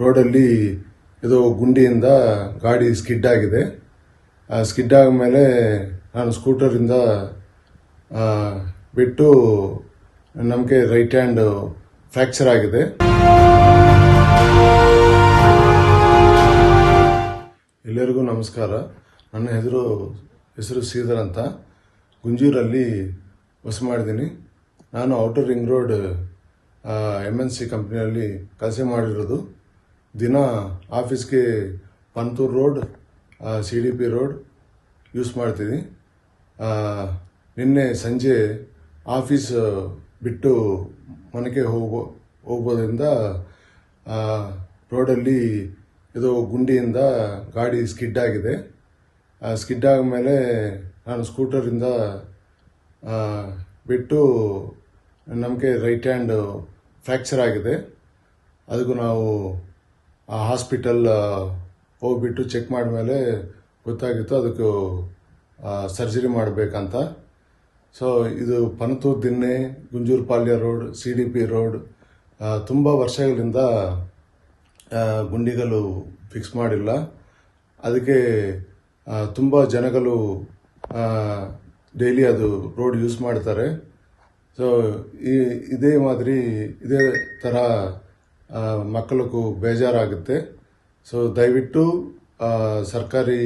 ರೋಡಲ್ಲಿ ಇದು ಗುಂಡಿಯಿಂದ ಗಾಡಿ ಸ್ಕಿಡ್ ಆಗಿದೆ. ಆ ಸ್ಕಿಡ್ ಆದಮೇಲೆ ನಾನು ಸ್ಕೂಟರಿಂದ ಬಿಟ್ಟು ನಮಗೆ ರೈಟ್ ಹ್ಯಾಂಡ್ ಫ್ರ್ಯಾಕ್ಚರ್ ಆಗಿದೆ. ಎಲ್ಲರಿಗೂ ನಮಸ್ಕಾರ. ನನ್ನ ಹೆಸರು ಹೆಸರು ಶ್ರೀಧರ್ ಅಂತ. ಗುಂಜೂರಲ್ಲಿ ಹೊಸ ಮಾಡಿದ್ದೀನಿ. ನಾನು outer ring road M N C ಕಂಪ್ನಿಯಲ್ಲಿ ಕೆಲಸ ಮಾಡಿರೋದು. ದಿನ ಆಫೀಸ್ಗೆ Panathur road C D P road use ಮಾಡ್ತೀನಿ. ನಿನ್ನೆ ಸಂಜೆ ಆಫೀಸ್ ಬಿಟ್ಟು ಮನೆಗೆ ಹೋಗೋ, ಹೋಗೋದ್ರಿಂದ ರೋಡಲ್ಲಿ ಇದು ಗುಂಡಿಯಿಂದ ಗಾಡಿ ಸ್ಕಿಡ್ ಆಗಿದೆ. ಸ್ಕಿಡ್ ಆದಮೇಲೆ ನಾನು ಸ್ಕೂಟರಿಂದ ಬಿಟ್ಟು ನಮಗೆ ರೈಟ್ ಹ್ಯಾಂಡ್ ಫ್ರ್ಯಾಕ್ಚರ್ ಆಗಿದೆ. ಅದಕ್ಕೂ ನಾವು ಆ ಹಾಸ್ಪಿಟಲ್ ಹೋಗ್ಬಿಟ್ಟು ಚೆಕ್ ಮಾಡಿದ್ಮೇಲೆ ಗೊತ್ತಾಗಿತ್ತು ಅದಕ್ಕೆ ಸರ್ಜರಿ ಮಾಡಬೇಕಂತ. ಸೊ ಇದು Panathur Dinne Gunjur Palya road, C D P road ತುಂಬ ವರ್ಷಗಳಿಂದ ಗುಂಡಿಗಳು ಫಿಕ್ಸ್ ಮಾಡಿಲ್ಲ. ಅದಕ್ಕೆ ತುಂಬ ಜನಗಳು ಡೈಲಿ ಅದು ರೋಡ್ ಯೂಸ್ ಮಾಡ್ತಾರೆ. ಸೊ ಈ, ಇದೇ ಮಾದರಿ, ಇದೇ ಥರ ಮಕ್ಕಳಿಗೂ ಬೇಜಾರಾಗುತ್ತೆ. ಸೊ ದಯವಿಟ್ಟು ಸರ್ಕಾರಿ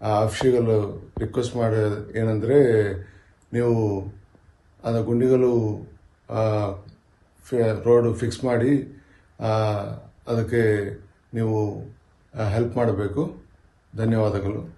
ಆಫೀಸ್ಗಳು ರಿಕ್ವೆಸ್ಟ್ ಮಾಡಿ, ಏನಂದರೆ, ನೀವು ಅದು ಗುಂಡಿಗಳು ರೋಡ್ ಫಿಕ್ಸ್ ಮಾಡಿ ಅದಕ್ಕೆ ನೀವು ಹೆಲ್ಪ್ ಮಾಡಬೇಕು. ಧನ್ಯವಾದಗಳು.